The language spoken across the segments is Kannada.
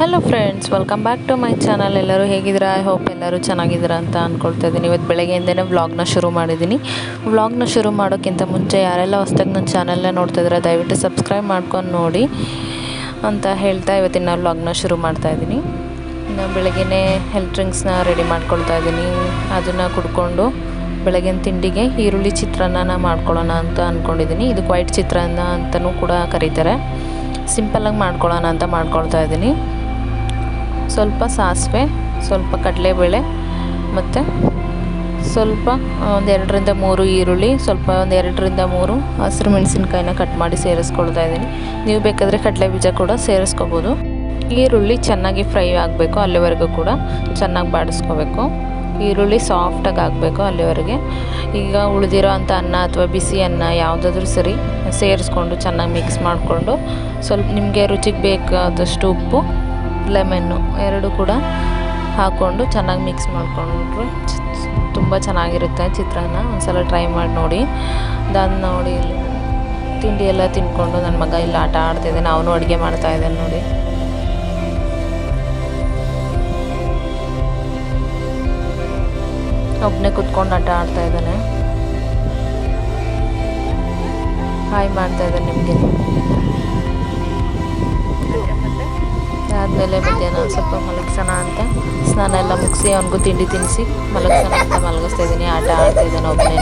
Hello friends welcome back to my channel ಎಲ್ಲರೂ ಹೇಗಿದ್ದೀರಾ? ಐ ಹೋಪ್ ಎಲ್ಲರೂ ಚೆನ್ನಾಗಿದ್ದೀರಾ ಅಂತ ಅಂದ್ಕೊಳ್ತಾ ಇದ್ದೀನಿ. ಇವತ್ತು ಬೆಳಗ್ಗೆಯಿಂದನೇ ವ್ಲಾಗ್ನ ಶುರು ಮಾಡಿದ್ದೀನಿ. ವ್ಲಾಗ್ನ ಶುರು ಮಾಡೋಕ್ಕಿಂತ ಮುಂಚೆ ಯಾರೆಲ್ಲ ಹೊಸ್ದಾಗಿ ನನ್ನ ಚಾನಲ್ನ ನೋಡ್ತಿದ್ದೀರಾ ದಯವಿಟ್ಟು ಸಬ್ಸ್ಕ್ರೈಬ್ ಮಾಡ್ಕೊಂಡು ನೋಡಿ ಅಂತ ಹೇಳ್ತಾ ಇವತ್ತಿನ ವ್ಲಾಗ್ನ ಶುರು ಮಾಡ್ತಾ ಇದ್ದೀನಿ. ನಾನು ಬೆಳಗ್ಗೆ ಹೆಲ್ತ್ ಡ್ರಿಂಕ್ಸ್ನ ರೆಡಿ ಮಾಡ್ಕೊಳ್ತಾ ಇದ್ದೀನಿ. ಅದನ್ನು ಕುಡ್ಕೊಂಡು ಬೆಳಗಿನ ತಿಂಡಿಗೆ ಈರುಳ್ಳಿ ಚಿತ್ರಾನ್ನ ಮಾಡ್ಕೊಳ್ಳೋಣ ಅಂತ ಅಂದ್ಕೊಂಡಿದ್ದೀನಿ ಇದು ವೈಟ್ ಚಿತ್ರಾನ್ನ ಅಂತಲೂ ಕೂಡ ಕರೀತಾರೆ. ಸಿಂಪಲ್ಲಾಗಿ ಮಾಡ್ಕೊಳ್ಳೋಣ ಅಂತ ಮಾಡ್ಕೊಳ್ತಾ ಇದ್ದೀನಿ. ಸ್ವಲ್ಪ ಸಾಸಿವೆ, ಸ್ವಲ್ಪ ಕಡಲೆಬೇಳೆ ಮತ್ತು ಸ್ವಲ್ಪ ಒಂದು ಎರಡರಿಂದ ಮೂರು ಈರುಳ್ಳಿ, ಸ್ವಲ್ಪ ಒಂದು ಎರಡರಿಂದ ಮೂರು ಹಸಿರು ಮೆಣಸಿನ್ಕಾಯಿನ ಕಟ್ ಮಾಡಿ ಸೇರಿಸ್ಕೊಳ್ತಾ ಇದ್ದೀನಿ. ನೀವು ಬೇಕಾದರೆ ಕಡಲೆ ಬೀಜ ಕೂಡ ಸೇರಿಸ್ಕೋಬೋದು. ಈರುಳ್ಳಿ ಚೆನ್ನಾಗಿ ಫ್ರೈ ಆಗಬೇಕು ಅಲ್ಲಿವರೆಗೂ ಕೂಡ, ಚೆನ್ನಾಗಿ ಬಾಡಿಸ್ಕೋಬೇಕು. ಈರುಳ್ಳಿ ಸಾಫ್ಟಾಗಿ ಆಗಬೇಕು ಅಲ್ಲಿವರೆಗೆ. ಈಗ ಉಳಿದಿರೋ ಅಂಥ ಅನ್ನ ಅಥವಾ ಬಿಸಿ ಅನ್ನ ಯಾವುದಾದ್ರೂ ಸರಿ ಸೇರಿಸ್ಕೊಂಡು ಚೆನ್ನಾಗಿ ಮಿಕ್ಸ್ ಮಾಡಿಕೊಂಡು ಸ್ವಲ್ಪ ನಿಮಗೆ ರುಚಿಗೆ ಬೇಕಾದಷ್ಟು ಉಪ್ಪು ಲೆಮನ್ನು ಎರಡು ಕೂಡ ಹಾಕ್ಕೊಂಡು ಚೆನ್ನಾಗಿ ಮಿಕ್ಸ್ ಮಾಡಿಕೊಂಡ್ರೆ. ತುಂಬ ಚೆನ್ನಾಗಿರುತ್ತೆ ಚಿತ್ರಾನ್ನ. ಒಂದ್ಸಲ ಟ್ರೈ ಮಾಡಿ ನೋಡಿ. ಅದಾದ ನೋಡಿ ಇಲ್ಲಿ ತಿಂಡಿ ಎಲ್ಲ ತಿನ್ಕೊಂಡು ನನ್ನ ಮಗ ಇಲ್ಲಿ ಆಟ ಆಡ್ತಿದ್ದಾನೆ ಅವನು ಅಡುಗೆ ಮಾಡ್ತಾ ಇದ್ದಾನೆ ನೋಡಿ. ಒಬ್ಬನೇ ಕುತ್ಕೊಂಡು ಆಟ ಆಡ್ತಾ ಇದ್ದಾನೆ ಹಾಯ್ ಮಾಡ್ತಾ ಇದ್ದಾನೆ ನಿಮಗೆ. ಸ್ವಲ್ಪ ಮಲಗಿಸೋಣ ಅಂತ. ಸ್ನಾನ ಎಲ್ಲ ಮುಗಿಸಿ ಅವನಿಗೂ ತಿಂಡಿ ತಿನ್ನಿಸಿ ಮಲಗಿಸೋಣ ಅಂತ ಮಲಗಿಸ್ತಾ ಇದ್ದೀನಿ. ಆಟ ಆಡ್ತಿದ್ದಾನೆ ಒಬ್ಬನೇ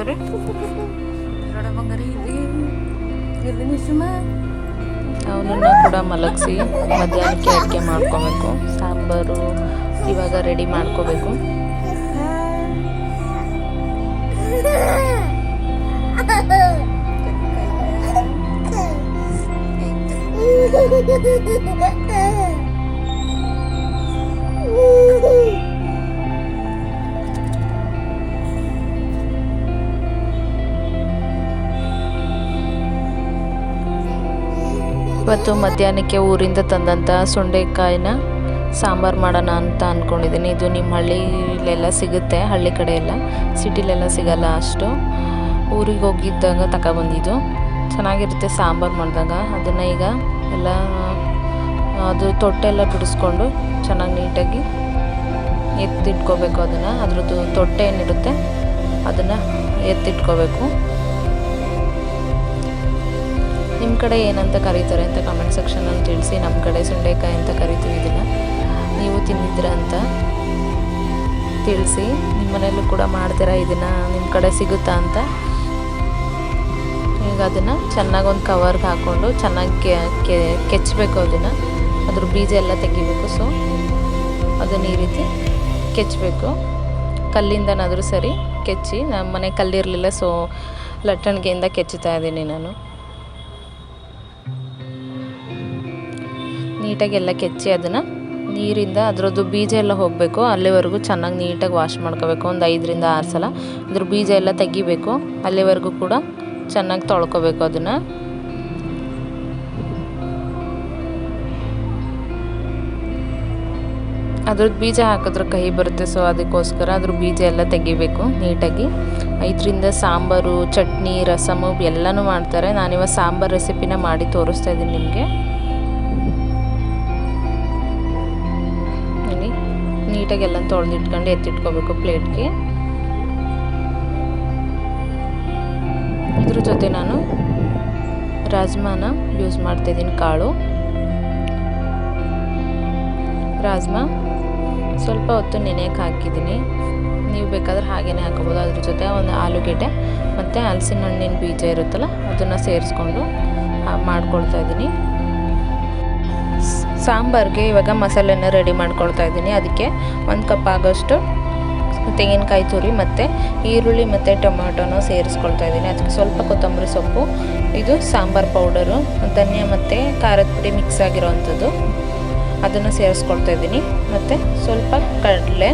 ಬಂಗಾರಿ? ನೋಡ ಬಂಗಾರಿ ಇಲ್ಲಿ ಇಲ್ಲಿ ಅವನನ್ನು ಕೂಡ ಮಲಗಿಸಿ ಮಧ್ಯಾಹ್ನಕ್ಕೆ ಅಡುಗೆ ಮಾಡ್ಕೋಬೇಕು ಸಾಂಬಾರು ಇವಾಗ ರೆಡಿ ಮಾಡ್ಕೋಬೇಕು. ಇವತ್ತು ಮಧ್ಯಾಹ್ನಕ್ಕೆ ಊರಿಂದ ತಂದಂಥ ಸೊಂಡೆಕಾಯಿನ ಸಾಂಬಾರು ಮಾಡೋಣ ಅಂತ ಅಂದ್ಕೊಂಡಿದ್ದೀನಿ ಇದು ನಿಮ್ಮ ಹಳ್ಳಿಲೆಲ್ಲ ಸಿಗುತ್ತೆ, ಹಳ್ಳಿ ಕಡೆ ಎಲ್ಲ. ಸಿಟಿಲೆಲ್ಲ ಸಿಗಲ್ಲ ಅಷ್ಟು. ಊರಿಗೆ ಹೋಗಿದ್ದಾಗ ತಗೊಬಂದಿದ್ದು ಚೆನ್ನಾಗಿರುತ್ತೆ ಸಾಂಬಾರು ಮಾಡಿದಾಗ. ಅದನ್ನು ಈಗ ಎಲ್ಲ, ಅದು ತೊಟ್ಟೆಲ್ಲ ಬಿಡಿಸ್ಕೊಂಡು ಚೆನ್ನಾಗಿ ನೀಟಾಗಿ ಎತ್ತಿಟ್ಕೋಬೇಕು ಅದನ್ನು. ಅದ್ರದ್ದು ತೊಟ್ಟೆ ಏನಿರುತ್ತೆ, ಅದನ್ನು ಎತ್ತಿಟ್ಕೋಬೇಕು. ನಿಮ್ಮ ಕಡೆ ಏನಂತ ಕರೀತಾರೆ ಅಂತ ಕಮೆಂಟ್ ಸೆಕ್ಷನಲ್ಲಿ ತಿಳಿಸಿ, ನಮ್ಮ ಕಡೆ ಸುಂಡೆಕಾಯಿ ಅಂತ ಕರಿತೀವಿ ಇದನ್ನು. ನೀವು ತಿಂದಿದ್ದೀರ ಅಂತ ತಿಳಿಸಿ, ನಿಮ್ಮ ಮನೆಯಲ್ಲೂ ಕೂಡ ಮಾಡ್ತೀರಾ ಇದನ್ನು, ನಿಮ್ಮ ಕಡೆ ಸಿಗುತ್ತಾ ಅಂತ. ಈಗ ಅದನ್ನು ಚೆನ್ನಾಗಿ ಒಂದು ಕವರ್ಗೆ ಹಾಕ್ಕೊಂಡು ಚೆನ್ನಾಗಿ ಕೆಚ್ಚಬೇಕು ಅದನ್ನು. ಅದ್ರ ಬೀಜ ಎಲ್ಲ ತೆಗಿಬೇಕು ಸೊ ಅದನ್ನು ಈ ರೀತಿ ಕೆಚ್ಚಬೇಕು. ಕಲ್ಲಿಂದನಾದರೂ ಸರಿ ಕೆಚ್ಚಿ, ನಮ್ಮ ಮನೆ ಕಲ್ಲಿರಲಿಲ್ಲ ಸೊ ಲಟ್ಟಣಿಗೆಯಿಂದ ಕೆಚ್ಚುತ್ತಾ ಇದ್ದೀನಿ ನಾನು. ನೀಟಾಗಿ ಎಲ್ಲ ಕೆಚ್ಚಿ ಅದನ್ನು ನೀರಿಂದ ಅದರದ್ದು ಬೀಜ ಎಲ್ಲ ಹೋಗಬೇಕು. ಅಲ್ಲಿವರೆಗೂ ಚೆನ್ನಾಗಿ ನೀಟಾಗಿ ವಾಶ್ ಮಾಡ್ಕೋಬೇಕು. ಒಂದು ಐದರಿಂದ ಆರು ಸಲ ಅದ್ರ ಬೀಜ ಎಲ್ಲ ತೆಗಿಬೇಕು. ಅಲ್ಲಿವರೆಗೂ ಕೂಡ ಚೆನ್ನಾಗಿ ತೊಳ್ಕೊಬೇಕು ಅದನ್ನು. ಅದ್ರದ್ದು ಬೀಜ ಹಾಕಿದ್ರೆ ಕಹಿ ಬರುತ್ತೆ. ಸೊ ಅದಕ್ಕೋಸ್ಕರ ಅದ್ರ ಬೀಜ ಎಲ್ಲ ತೆಗಿಬೇಕು ನೀಟಾಗಿ. ಇದರಿಂದ ಸಾಂಬಾರು, ಚಟ್ನಿ, ರಸಮು ಎಲ್ಲನೂ ಮಾಡ್ತಾರೆ. ನಾನಿವಾಗ ಸಾಂಬಾರು ರೆಸಿಪಿನ ಮಾಡಿ ತೋರಿಸ್ತಾ ಇದ್ದೀನಿ ನಿಮಗೆ. ನೀಟಾಗಿ ಎಲ್ಲ ತೊಳೆದಿಟ್ಕೊಂಡು ಎತ್ತಿಟ್ಕೋಬೇಕು ಪ್ಲೇಟ್ಗೆ ಇದ್ರ ಜೊತೆ ನಾನು ರಾಜ್ಮಾನ ಯೂಸ್ ಮಾಡ್ತಿದ್ದೀನಿ ಕಾಳು. ರಾಜ್ಮಾ ಸ್ವಲ್ಪ ಹೊತ್ತು ನೆನೆಯಕ್ಕೆ ಹಾಕಿದ್ದೀನಿ ನೀವು ಬೇಕಾದ್ರೆ ಹಾಗೇನೆ ಹಾಕೋಬೋದು. ಅದ್ರ ಜೊತೆ ಒಂದು ಆಲೂಗೆಡ್ಡೆ ಮತ್ತು ಹಲಸಿನ ಹಣ್ಣಿನ ಬೀಜ ಇರುತ್ತಲ್ಲ, ಅದನ್ನು ಸೇರಿಸ್ಕೊಂಡು ಮಾಡ್ಕೊಳ್ತಾ ಇದ್ದೀನಿ ಸಾಂಬಾರಿಗೆ ಇವಾಗ ಮಸಾಲೆನ ರೆಡಿ ಮಾಡ್ಕೊಳ್ತಾ ಇದ್ದೀನಿ. ಅದಕ್ಕೆ ಒಂದು ಕಪ್ ಆಗೋಷ್ಟು ತೆಂಗಿನಕಾಯಿ ತುರಿ ಮತ್ತು ಈರುಳ್ಳಿ ಮತ್ತು ಟೊಮ್ಯಾಟೊನ ಸೇರಿಸ್ಕೊಳ್ತಾ ಇದ್ದೀನಿ. ಅದಕ್ಕೆ ಸ್ವಲ್ಪ ಕೊತ್ತಂಬರಿ ಸೊಪ್ಪು, ಇದು ಸಾಂಬಾರು ಪೌಡರು, ಧನಿಯಾ ಮತ್ತು ಖಾರದ ಪುಡಿ ಮಿಕ್ಸ್ ಆಗಿರೋವಂಥದ್ದು. ಅದನ್ನು ಸೇರಿಸ್ಕೊಳ್ತಾ ಇದ್ದೀನಿ. ಮತ್ತು ಸ್ವಲ್ಪ ಕಡಲೆ,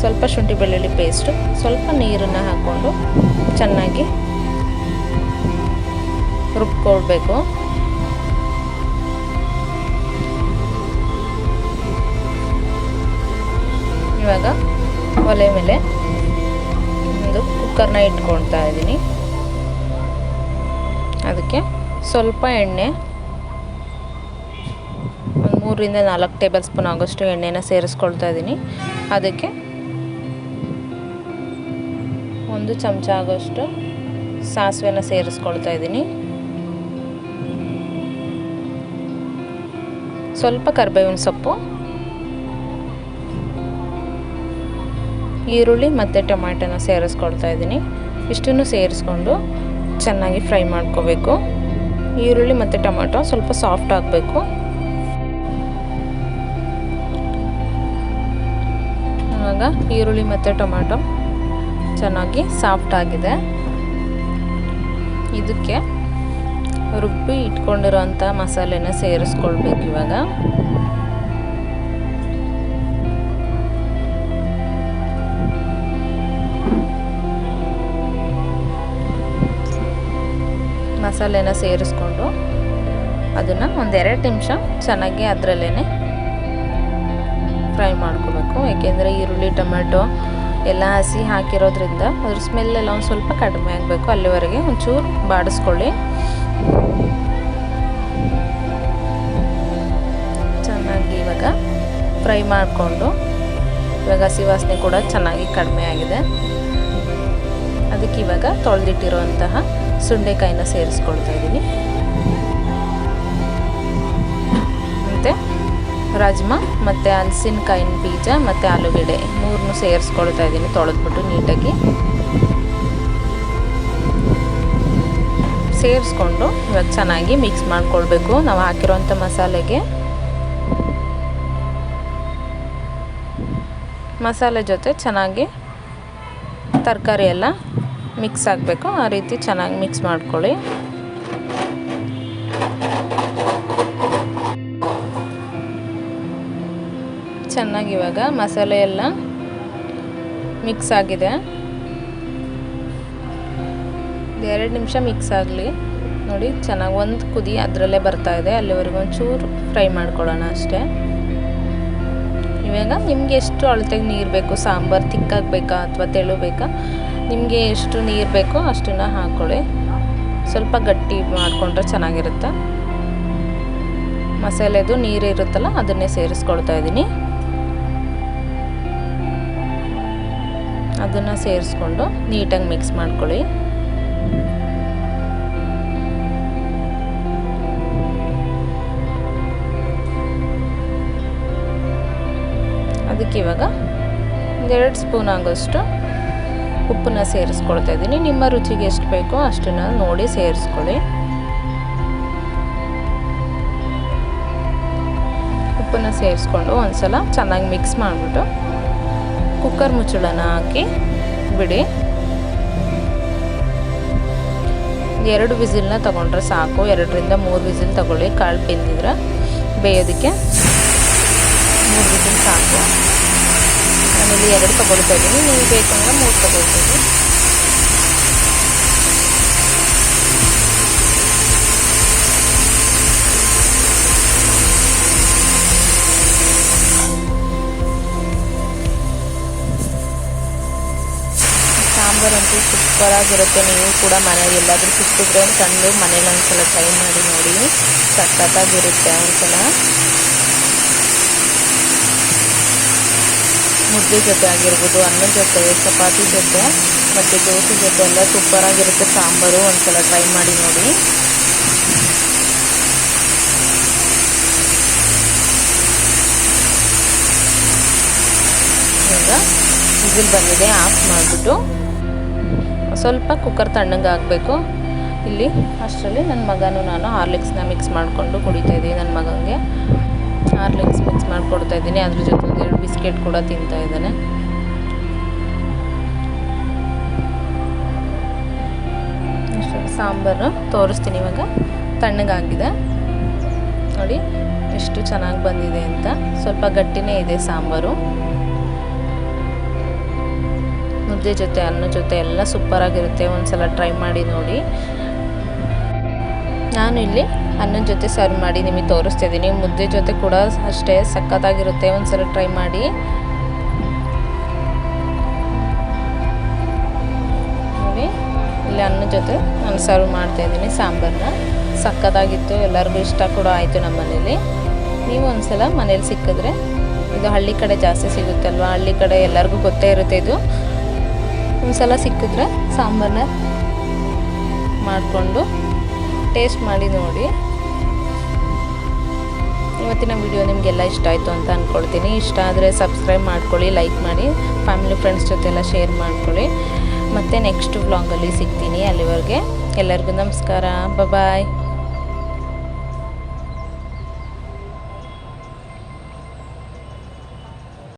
ಸ್ವಲ್ಪ ಶುಂಠಿ ಬೆಳ್ಳುಳ್ಳಿ ಪೇಸ್ಟು ಸ್ವಲ್ಪ ನೀರನ್ನು ಹಾಕ್ಕೊಂಡು ಚೆನ್ನಾಗಿ ರುಬ್ಕೊಳ್ಬೇಕು. ಇವಾಗ ಒಲೆ ಮೇಲೆ ಒಂದು ಕುಕ್ಕರ್ನ ಇಟ್ಕೊಳ್ತಾ ಇದ್ದೀನಿ. ಅದಕ್ಕೆ ಸ್ವಲ್ಪ ಎಣ್ಣೆ, ಒಂದು ಮೂರರಿಂದ ನಾಲ್ಕು ಟೇಬಲ್ ಸ್ಪೂನ್ ಆಗೋಷ್ಟು ಎಣ್ಣೆನ ಸೇರಿಸ್ಕೊಳ್ತಾ ಇದ್ದೀನಿ. ಅದಕ್ಕೆ ಒಂದು ಚಮಚ ಆಗೋಷ್ಟು ಸಾಸಿವೆನ ಸೇರಿಸ್ಕೊಳ್ತಾ ಇದ್ದೀನಿ. ಸ್ವಲ್ಪ ಕರ್ಬೇವಿನ ಸೊಪ್ಪು ಈರುಳ್ಳಿ ಮತ್ತು ಟೊಮ್ಯಾಟೊನ ಸೇರಿಸ್ಕೊಳ್ತಾ ಇದ್ದೀನಿ. ಇಷ್ಟನ್ನು ಸೇರಿಸ್ಕೊಂಡು ಚೆನ್ನಾಗಿ ಫ್ರೈ ಮಾಡ್ಕೋಬೇಕು. ಈರುಳ್ಳಿ ಮತ್ತು ಟೊಮ್ಯಾಟೊ ಸ್ವಲ್ಪ ಸಾಫ್ಟ್ ಆಗಬೇಕು. ಆವಾಗ ಈರುಳ್ಳಿ ಮತ್ತು ಟೊಮ್ಯಾಟೊ ಚೆನ್ನಾಗಿ ಸಾಫ್ಟ್ ಆಗಿದೆ. ಇದಕ್ಕೆ ರುಬ್ಬಿ ಇಟ್ಕೊಂಡಿರೋಂಥ ಮಸಾಲೆನ ಸೇರಿಸ್ಕೊಳ್ಬೇಕು ಇವಾಗ. ಮಸಾಲೆನ ಸೇರಿಸ್ಕೊಂಡು ಅದನ್ನು ಒಂದೆರಡು ನಿಮಿಷ ಚೆನ್ನಾಗಿ ಅದರಲ್ಲೇ ಫ್ರೈ ಮಾಡ್ಕೋಬೇಕು. ಏಕೆಂದರೆ ಈರುಳ್ಳಿ ಟೊಮೆಟೊ ಎಲ್ಲ ಹಸಿ ಹಾಕಿರೋದ್ರಿಂದ ಅದ್ರ ಸ್ಮೆಲ್ಲೆಲ್ಲ ಒಂದು ಸ್ವಲ್ಪ ಕಡಿಮೆ ಆಗಬೇಕು. ಅಲ್ಲಿವರೆಗೆ ಒಂಚೂರು ಬಾಡಿಸ್ಕೊಳ್ಳಿ. ಚೆನ್ನಾಗಿ ಇವಾಗ ಫ್ರೈ ಮಾಡಿಕೊಂಡು ಇವಾಗ ಹಸಿ ವಾಸನೆ ಕೂಡ ಚೆನ್ನಾಗಿ ಕಡಿಮೆ ಆಗಿದೆ. ಅದಕ್ಕೆ ಇವಾಗ ತೊಳೆದಿಟ್ಟಿರುವಂತಹ ಸುಂಡೆಕಾಯಿನ ಸೇರಿಸ್ಕೊಳ್ತಾ ಇದ್ದೀನಿ. ಮತ್ತು ರಾಜ್ಮಾ, ಮತ್ತು ಹಲಸಿನಕಾಯಿನ ಬೀಜ, ಮತ್ತು ಆಲೂಗೆಡ್ಡೆ ಮೂರನ್ನು ಸೇರಿಸ್ಕೊಳ್ತಾ ಇದ್ದೀನಿ ತೊಳೆದ್ಬಿಟ್ಟು ನೀಟಾಗಿ. ಸೇರಿಸ್ಕೊಂಡು ಇವಾಗ ಚೆನ್ನಾಗಿ ಮಿಕ್ಸ್ ಮಾಡಿಕೊಳ್ಬೇಕು. ನಾವು ಹಾಕಿರೋಂಥ ಮಸಾಲೆಗೆ. ಮಸಾಲೆ ಜೊತೆ ಚೆನ್ನಾಗಿ ತರಕಾರಿ ಎಲ್ಲ ಮಿಕ್ಸ್ ಆಗಬೇಕು ಆ ರೀತಿ ಚೆನ್ನಾಗಿ ಮಿಕ್ಸ್ ಮಾಡ್ಕೊಳ್ಳಿ. ಚೆನ್ನಾಗಿ ಇವಾಗ ಮಸಾಲೆ ಎಲ್ಲ ಮಿಕ್ಸ್ ಆಗಿದೆ. ಎರಡು ನಿಮಿಷ ಮಿಕ್ಸ್ ಆಗಲಿ. ನೋಡಿ, ಚೆನ್ನಾಗಿ ಒಂದು ಕುದಿ ಅದರಲ್ಲೇ ಬರ್ತಾ ಇದೆ. ಅಲ್ಲಿವರೆಗೂ ಒಂಚೂರು ಫ್ರೈ ಮಾಡ್ಕೊಳ್ಳೋಣ ಅಷ್ಟೇ. ಇವಾಗ ನಿಮಗೆ ಎಷ್ಟು ಅಳತೆಗೆ ನೀರು ಬೇಕು? ಸಾಂಬಾರು ತಿಕ್ಕಾಗಬೇಕಾ ಅಥವಾ ತೆಳು ಬೇಕಾ? ನಿಮಗೆ ಎಷ್ಟು ನೀರು ಬೇಕೋ ಅಷ್ಟನ್ನು ಹಾಕ್ಕೊಳ್ಳಿ ಸ್ವಲ್ಪ ಗಟ್ಟಿ ಮಾಡಿಕೊಂಡ್ರೆ ಚೆನ್ನಾಗಿರುತ್ತೆ. ಮಸಾಲೆದು ನೀರು ಇರುತ್ತಲ್ಲ, ಅದನ್ನೇ ಸೇರಿಸ್ಕೊಳ್ತಾ ಇದ್ದೀನಿ. ಅದನ್ನು ಸೇರಿಸ್ಕೊಂಡು ನೀಟಾಗಿ ಮಿಕ್ಸ್ ಮಾಡ್ಕೊಳ್ಳಿ. ಅದಕ್ಕೆ ಇವಾಗ ಒಂದೆರಡು ಸ್ಪೂನ್ ಆಗೋಷ್ಟು ಉಪ್ಪನ್ನ ಸೇರಿಸ್ಕೊಳ್ತಾ ಇದ್ದೀನಿ. ನಿಮ್ಮ ರುಚಿಗೆ ಎಷ್ಟು ಬೇಕೋ ಅಷ್ಟನ್ನು ನೋಡಿ ಸೇರಿಸ್ಕೊಳ್ಳಿ. ಉಪ್ಪನ್ನು ಸೇರಿಸ್ಕೊಂಡು ಒಂದ್ಸಲ ಚೆನ್ನಾಗಿ ಮಿಕ್ಸ್ ಮಾಡಿಬಿಟ್ಟು ಕುಕ್ಕರ್ ಮುಚ್ಚಳನ ಹಾಕಿ ಬಿಡಿ. ಎರಡು ವಿಸಿಲ್ನ ತೊಗೊಂಡ್ರೆ ಸಾಕು. ಎರಡರಿಂದ ಮೂರು ವಿಸಿಲ್ ತೊಗೊಳ್ಳಿ ಕಾಳು ಬೆಂದಿದ್ರೆ ಬೇಯೋದಕ್ಕೆ. ನಾನಿಲ್ಲಿ ಎರಡು ತಗೊಳ್ತಾ ಇದ್ದೀನಿ. ನೀವು ಬೇಕಂದ್ರೆ ಮೂರು ತೊಗೊಳ್ಬೋದು ಸಾಂಬಾರಂತೂ ಸೂಪರಾಗಿರುತ್ತೆ. ನೀವು ಕೂಡ ಮನೇಲಿ ಎಲ್ಲಾದರೂ ಸಿಕ್ಕಿದ್ರೆ ತಂದು ಮನೇಲಿ ಒಂದ್ಸಲ ಟ್ರೈ ಮಾಡಿ ನೋಡಿ. ಸಖತ್ತಾಗಿರುತ್ತೆ ಒಂದ್ಸಲ. ಮುದ್ದೆ ಜೊತೆ ಆಗಿರ್ಬೋದು ಅನ್ನದ ಜೊತೆ, ಚಪಾತಿ ಜೊತೆ ಮತ್ತು ದೋಸೆ ಜೊತೆ ಎಲ್ಲ ಸೂಪರಾಗಿರುತ್ತೆ ಸಾಂಬಾರು ಒಂದ್ಸಲ ಟ್ರೈ ಮಾಡಿ ನೋಡಿ. ಈಗ ವಿಸಿಲ್ ಬಂದಿದೆ ಆಫ್ ಮಾಡಿಬಿಟ್ಟು ಸ್ವಲ್ಪ ಕುಕ್ಕರ್ ತಣ್ಣಗೆ ಆಗಬೇಕು ಇಲ್ಲಿ ಅಷ್ಟರಲ್ಲಿ ನನ್ನ ಮಗನೂ ನಾನು ಹಾರ್ಲಿಕ್ಸ್ನ ಮಿಕ್ಸ್ ಮಾಡಿಕೊಂಡು ಕುಡಿತಾ ಇದ್ದೀನಿ ನನ್ನ ಮಗನಿಗೆ ಹಾರ್ಲಿಕ್ಸ್ ಮಿಕ್ಸ್ ಮಾಡಿಕೊಡ್ತಾ ಇದ್ದೀನಿ. ಅದ್ರ ಜೊತೆ ಒಂದೆರಡು ಬಿಸ್ಕೆಟ್ ಕೂಡ ತಿಂತಾ ಇದ್ದಾನೆ. ಸಾಂಬಾರು ತೋರಿಸ್ತೀನಿ ಇವಾಗ. ತಣ್ಣಗಾಗಿದೆ. ನೋಡಿ, ಎಷ್ಟು ಚೆನ್ನಾಗಿ ಬಂದಿದೆ ಅಂತ. ಸ್ವಲ್ಪ ಗಟ್ಟಿನೇ ಇದೆ ಸಾಂಬಾರು. ಮುದ್ದೆ ಜೊತೆ, ಅನ್ನ ಜೊತೆ ಎಲ್ಲ ಸೂಪರಾಗಿರುತ್ತೆ ಒಂದ್ಸಲ ಟ್ರೈ ಮಾಡಿ ನೋಡಿ. ನಾನು ಇಲ್ಲಿ ಅನ್ನದ ಜೊತೆ ಸರ್ವ್ ಮಾಡಿ ನಿಮಗೆ ತೋರಿಸ್ತಾ ಇದ್ದೀನಿ ಮುದ್ದೆ ಜೊತೆ ಕೂಡ ಅಷ್ಟೇ ಸಖತ್ತಾಗಿರುತ್ತೆ. ಒಂದ್ಸಲ ಟ್ರೈ ಮಾಡಿ. ನೋಡಿ, ಇಲ್ಲಿ ಅನ್ನದ ಜೊತೆ ನಾನು ಸರ್ವ್ ಮಾಡ್ತಾ ಇದ್ದೀನಿ ಸಾಂಬಾರನ್ನ ಸಖತ್ತಾಗಿತ್ತು. ಎಲ್ಲರಿಗೂ ಇಷ್ಟ ಕೂಡ ಆಯಿತು ನಮ್ಮ ಮನೇಲಿ ನೀವು ಒಂದ್ಸಲ ಮನೇಲಿ ಸಿಕ್ಕಿದ್ರೆ ಇದು ಹಳ್ಳಿ ಕಡೆ ಜಾಸ್ತಿ ಸಿಗುತ್ತಲ್ವ ಹಳ್ಳಿ ಕಡೆ ಎಲ್ಲರಿಗೂ ಗೊತ್ತೇ ಇರುತ್ತೆ ಇದು. ಒಂದ್ಸಲ ಸಿಕ್ಕಿದ್ರೆ ಸಾಂಬಾರನ್ನ ಮಾಡಿಕೊಂಡು ಟೇಸ್ಟ್ ಮಾಡಿ ನೋಡಿ. ಇವತ್ತಿನ ವಿಡಿಯೋ ನಿಮಗೆಲ್ಲ ಇಷ್ಟ ಆಯಿತು ಅಂತ ಅಂದ್ಕೊಳ್ತೀನಿ ಇಷ್ಟ ಆದರೆ ಸಬ್ಸ್ಕ್ರೈಬ್ ಮಾಡ್ಕೊಳ್ಳಿ ಲೈಕ್ ಮಾಡಿ ಫ್ಯಾಮಿಲಿ ಫ್ರೆಂಡ್ಸ್ ಜೊತೆ ಎಲ್ಲ ಶೇರ್ ಮಾಡ್ಕೊಳ್ಳಿ. ಮತ್ತು ನೆಕ್ಸ್ಟ್ ವ್ಲಾಗಲ್ಲಿ ಸಿಗ್ತೀನಿ ಅಲ್ಲಿವರೆಗೆ. ಎಲ್ಲರಿಗೂ ನಮಸ್ಕಾರ. ಬಾಯ್